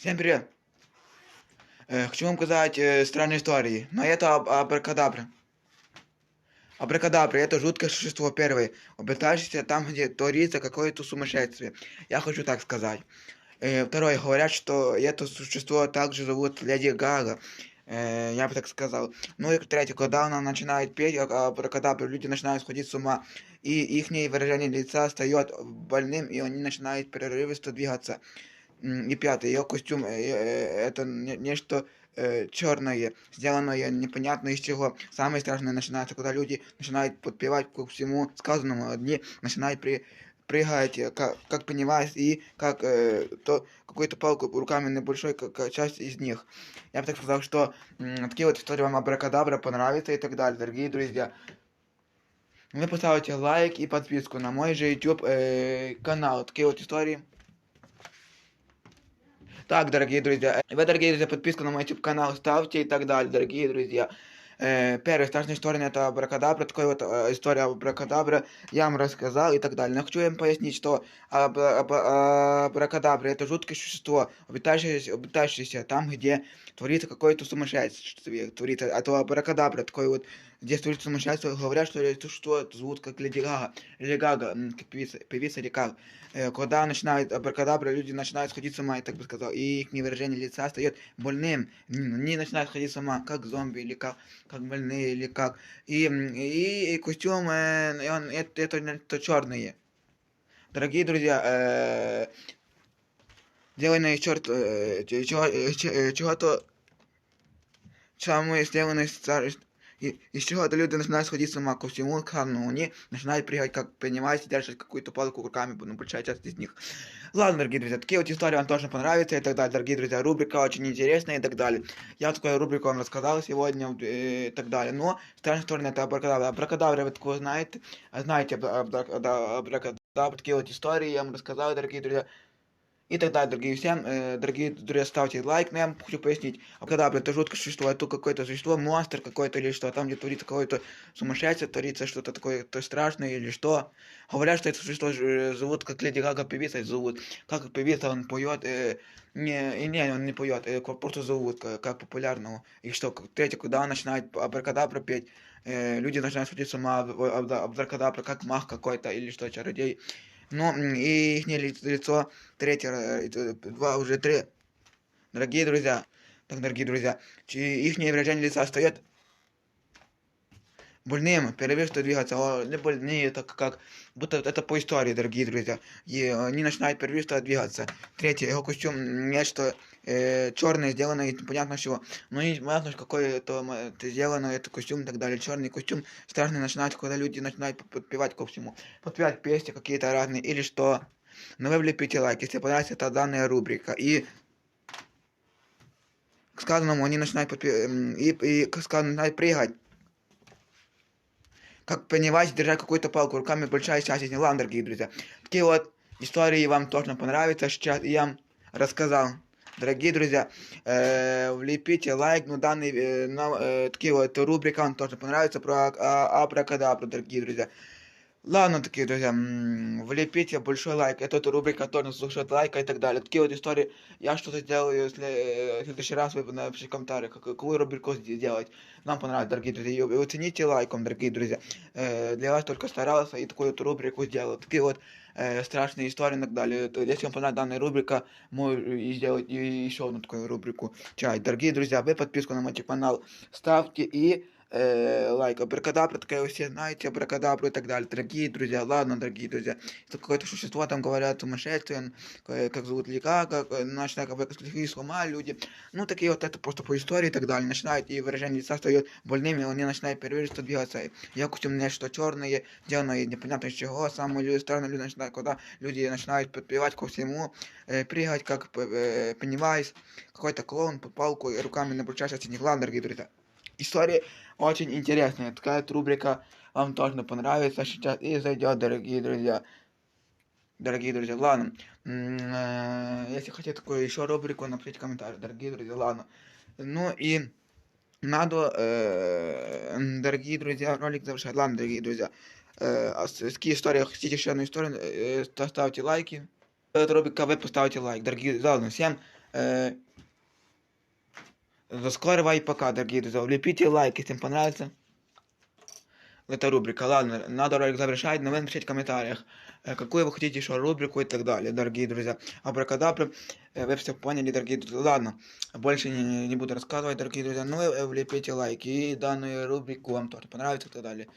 Всем привет! Э, хочу вам сказать э, странные истории, но это аб абракадабра. Абракадабра – это жуткое существо первое, обитающееся там, где творится какое-то сумасшествие. Я хочу так сказать. Э, второе, говорят, что это существо также зовут Леди Гага. Э, я бы так сказал. Ну и третье, когда она начинает петь, абракадабра, люди начинают сходить с ума. И их выражение лица стает больным, и они начинают прерывисто двигаться. И пятое, ее костюм э, э, это нечто э, черное, сделанное непонятно из чего. Самое страшное начинается, когда люди начинают подпевать ко всему сказанному, одни начинают при прыгать, как, как понимаешь, и как э, то какую-то палку руками небольшой, как часть из них. Я бы так сказал, что э, такие вот истории вам абракадабра понравятся и так далее, дорогие друзья. Вы поставите лайк и подписку на мой же YouTube э, канал. Такие вот истории. Так, дорогие друзья, вы, дорогие друзья, подписку на мой YouTube канал ставьте и так далее, дорогие друзья. Э, первая страшная история это Абракадабра, такой вот э, история Абракадабра, я вам рассказал и так далее. Но хочу вам пояснить, что аб, аб, Абракадабра это жуткое существо, обитающееся, обитающееся там, где творится какое-то сумасшествие, творится, а то Абракадабра такой вот Здесь творится сумасшествие, говорят, что это существо зовут как Леди Гага, Леди Гага, как певица, певица. Э, когда начинают абракадабра, люди начинают сходить с ума, я так бы сказал, и их невыражение лица стает больным. Они начинают ходить с ума, как зомби, или как, как больные, или как. И, и, и костюм, э, он, это, это, это черные. Дорогие друзья, э, сделанные черт, э, чего-то, чему сделанные и из чего-то люди начинают сходить с ума ко всему экрану, они начинают прыгать, как понимаете, держать какую-то палку руками, ну, большая часть из них. Ладно, дорогие друзья, такие вот истории вам тоже понравятся и так далее, дорогие друзья, рубрика очень интересная и так далее. Я такую рубрику вам рассказал сегодня э, и так далее, но страшная история это абракадабра. Абракадабра вы такого знаете, знаете абракадабра, такие вот истории я вам рассказал, дорогие друзья. И далее, дорогие всем, э, дорогие друзья, ставьте лайк, но я хочу пояснить, а когда, это жуткое существо, это какое-то существо, монстр какой-то или что, там где творится какое-то сумасшествие, творится что-то такое то страшное или что. Говорят, что это существо э, зовут, как Леди Гага певица зовут, как певица он поет, э, не, не, он не поет, э, просто зовут, как, как популярного. И что, третье, когда он начинает абракадабра петь, э, люди начинают сходить с ума, абракадабра, как мах какой-то или что, чародей. Ну, и их лицо третье, э, два, уже три. Дорогие друзья, так, дорогие друзья, их выражение лица стоят больным, перевешивают двигаться, а не больные, так как будто это по истории, дорогие друзья. И они начинают перевешивать двигаться. Третье, его костюм нечто э, черное сделано из непонятно чего. Ну не понятно, какой это, это сделано, это костюм и так далее. Черный костюм страшно начинать, когда люди начинают подпевать ко всему. Подпевать песни какие-то разные или что. Но вы влепите лайк, если понравится эта данная рубрика. И к сказанному они начинают подпевать, и, и к сказанному начинают прыгать как понимаете, держать какую-то палку руками, большая часть из. Ладно, дорогие друзья. Такие вот истории вам точно понравятся. Сейчас я вам рассказал. Дорогие друзья, э, влепите лайк, ну данный, э, на, э, такие вот рубрика вам тоже понравится про а, абракадабру, дорогие друзья. Ладно, такие друзья, влепите большой лайк. Это рубрика тоже слушает лайка и так далее. Такие вот истории. Я что-то сделаю, если в следующий раз вы напишите в какую рубрику сделать. Нам понравится, дорогие друзья. И оцените лайком, дорогие друзья. Для вас только старался и такую вот рубрику сделал. Такие вот э, страшные истории и так далее. Если вам понравится данная рубрика, можно сделать еще одну такую рубрику. Чай. Дорогие друзья, вы подписку на мой канал ставьте и э, лайк. Абракадабра, такая вы все знаете, абракадабру и так далее. Дорогие друзья, ладно, дорогие друзья. Это какое-то существо, там говорят, сумасшествие, как зовут Лика, как начинают как с ума люди. Ну, такие вот это просто по истории и так далее. Начинают, и выражение лица стает больными, они начинают перевешиваться, двигаться. Я купил нечто черное, сделанное непонятно из чего. Самые люди, странные люди начинают, когда люди начинают подпевать ко всему, э, прыгать, как, э, понимаешь, какой-то клоун под палку и руками на части не ладно, дорогие друзья. История очень интересная. Такая рубрика вам точно понравится сейчас и зайдет, дорогие друзья. Дорогие друзья, ладно. Э, если хотите такую еще рубрику, напишите комментарий, дорогие друзья, ладно. Ну и надо, э, дорогие друзья, ролик завершать. Ладно, дорогие друзья. Э, а какие истории, хотите еще одну историю, ставьте лайки. Эта рубрика, вы поставите лайк. Дорогие, ладно, всем Э, до скорого и пока, дорогие друзья. Влепите лайк, если вам понравится эта рубрика. Ладно, надо ролик завершать, но вы напишите в комментариях, э, какую вы хотите еще рубрику и так далее, дорогие друзья. Абракадабра, э, вы все поняли, дорогие друзья. Ладно, больше не, не буду рассказывать, дорогие друзья. Ну, э, влепите лайк и данную рубрику вам тоже понравится и так далее.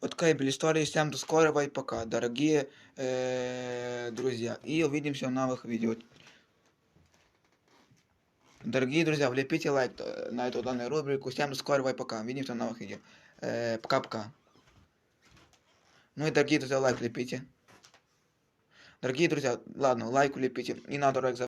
Вот такая была история. Всем до скорого и пока, дорогие э, друзья. И увидимся в новых видео. Дорогие друзья, влепите лайк э, на эту данную рубрику. Всем до скорого и пока. Увидимся в новых видео. Э, Пока-пока. Ну и дорогие друзья, лайк лепите. Дорогие друзья, ладно, лайк лепите. Не надо ролик